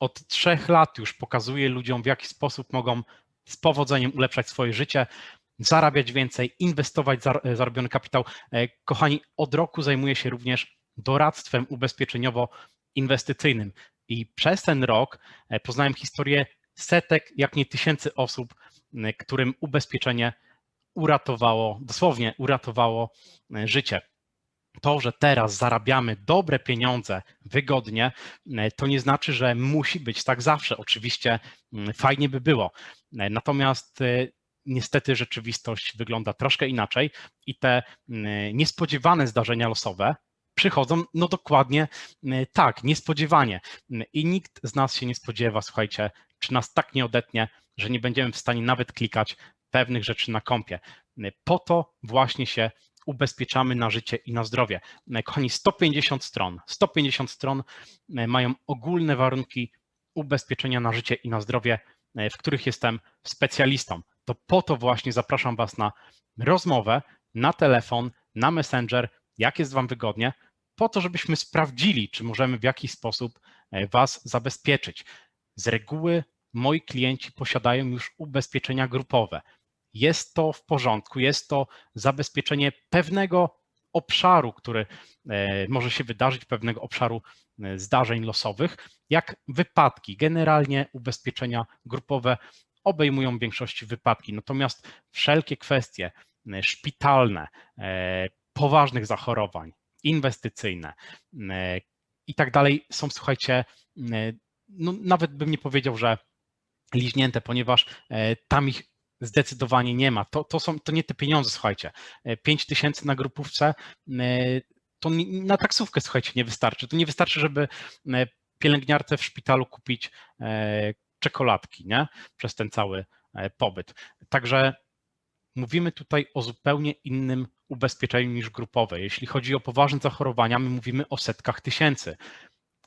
od trzech lat już pokazuję ludziom, w jaki sposób mogą z powodzeniem ulepszać swoje życie, zarabiać więcej, inwestować zar- zarobiony kapitał. E, Kochani, od roku zajmuję się również doradztwem ubezpieczeniowo-inwestycyjnym i przez ten rok e, poznałem historię setek, jak nie tysięcy osób, m, którym ubezpieczenie uratowało, dosłownie uratowało e, życie. To, że teraz zarabiamy dobre pieniądze wygodnie, e, to nie znaczy, że musi być tak zawsze. Oczywiście mm, fajnie by było. E, Natomiast e, niestety rzeczywistość wygląda troszkę inaczej i te mm, niespodziewane zdarzenia losowe przychodzą, no dokładnie mm, tak, niespodziewanie. I nikt z nas się nie spodziewa, słuchajcie, czy nas tak nie odetnie, że nie będziemy w stanie nawet klikać pewnych rzeczy na kompie. Po to właśnie się ubezpieczamy na życie i na zdrowie. Mm, Kochani, 150 stron. 150 stron mm, mają ogólne warunki ubezpieczenia na życie i na zdrowie, mm, w których jestem specjalistą. To po to właśnie zapraszam Was na rozmowę, na telefon, na Messenger, jak jest Wam wygodnie, po to, żebyśmy sprawdzili, czy możemy w jakiś sposób e, Was zabezpieczyć. Z reguły moi klienci posiadają już ubezpieczenia grupowe. Jest to w porządku, jest to zabezpieczenie pewnego obszaru, który e, może się wydarzyć, pewnego obszaru e, zdarzeń losowych, jak wypadki. Generalnie ubezpieczenia grupowe obejmują w większości wypadki, natomiast wszelkie kwestie e, szpitalne, poważnych zachorowań, inwestycyjne i tak dalej są, słuchajcie, no nawet bym nie powiedział, że liźnięte, ponieważ tam ich zdecydowanie nie ma. To, to, są, to nie te pieniądze, słuchajcie. 5 tysięcy na grupówce e, to na taksówkę, słuchajcie, nie wystarczy. To nie wystarczy, żeby e, pielęgniarce w szpitalu kupić e, czekoladki, nie? Przez ten cały e, pobyt. Także mówimy tutaj o zupełnie innym ubezpieczeniu niż grupowe. Jeśli chodzi o poważne zachorowania, my mówimy o setkach tysięcy.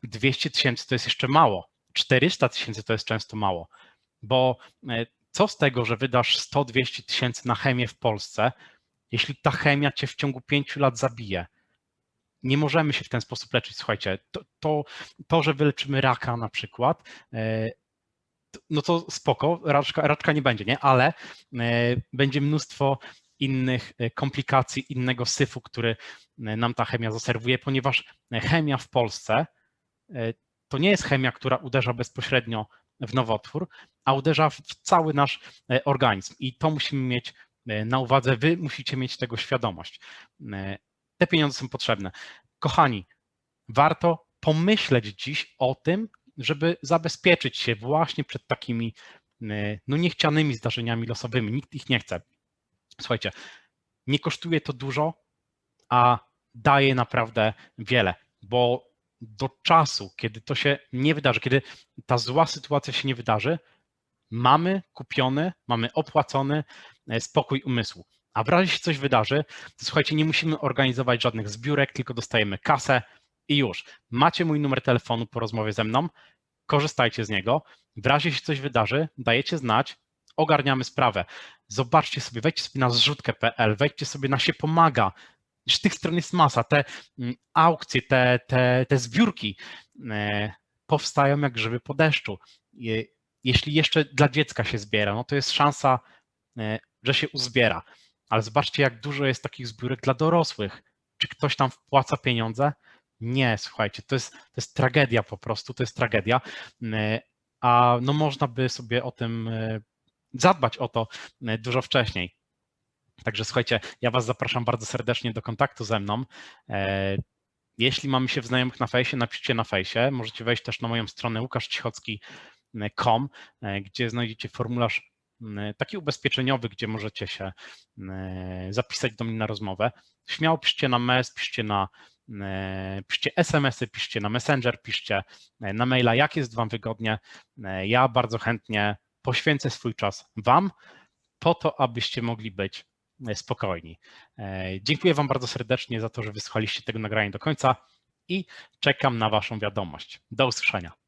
200 tysięcy to jest jeszcze mało. 400 tysięcy to jest często mało, bo e, co z tego, że wydasz 100-200 tysięcy na chemię w Polsce, jeśli ta chemia cię w ciągu 5 lat zabije? Nie możemy się w ten sposób leczyć. Słuchajcie, to, to, to że wyleczymy raka na przykład, e, no to spoko, raczka, raczka nie będzie, nie? Ale e, będzie mnóstwo innych e, komplikacji, innego syfu, który nam ta chemia zaserwuje, ponieważ chemia w Polsce to nie jest chemia, która uderza bezpośrednio w nowotwór, a uderza w cały nasz e, organizm. I to musimy mieć e, na uwadze. Wy musicie mieć tego świadomość. E, Te pieniądze są potrzebne. Kochani, warto pomyśleć dziś o tym, żeby zabezpieczyć się właśnie przed takimi no, niechcianymi zdarzeniami losowymi. Nikt ich nie chce. Słuchajcie, nie kosztuje to dużo, a daje naprawdę wiele, bo do czasu, kiedy to się nie wydarzy, kiedy ta zła sytuacja się nie wydarzy, mamy kupiony, mamy opłacony e, spokój umysłu. A w razie się coś wydarzy, to słuchajcie, nie musimy organizować żadnych zbiórek, tylko dostajemy kasę i już. Macie mój numer telefonu po rozmowie ze mną, korzystajcie z niego. W razie się coś wydarzy, dajecie znać, ogarniamy sprawę. Zobaczcie sobie, wejdźcie sobie na zrzutkę.pl, wejdźcie sobie na się pomaga. Tych stron jest masa. Te mm, aukcje, te, te, te zbiórki e, powstają jak grzyby po deszczu. Je- Jeśli jeszcze dla dziecka się zbiera, no to jest szansa, e, że się uzbiera. Ale zobaczcie, jak dużo jest takich zbiórek dla dorosłych. Czy ktoś tam wpłaca pieniądze? Nie, słuchajcie, to jest, to jest tragedia po prostu, to jest tragedia. E, A no można by sobie o tym zadbać o to dużo wcześniej. Także słuchajcie, ja Was zapraszam bardzo serdecznie do kontaktu ze mną. E, Jeśli mamy się w znajomych na fejsie, napiszcie na fejsie. Możecie wejść też na moją stronę łukaszcichocki.com, e, gdzie znajdziecie formularz taki ubezpieczeniowy, gdzie możecie się m, zapisać do mnie na rozmowę. Śmiało piszcie na mail, piszcie na e, piszcie SMS-y, piszcie na Messenger, piszcie e, na maila, jak jest Wam wygodnie. E, Ja bardzo chętnie poświęcę swój czas Wam po to, abyście mogli być e, spokojni. E, Dziękuję Wam bardzo serdecznie za to, że wysłuchaliście tego nagrania do końca i czekam na Waszą wiadomość. Do usłyszenia.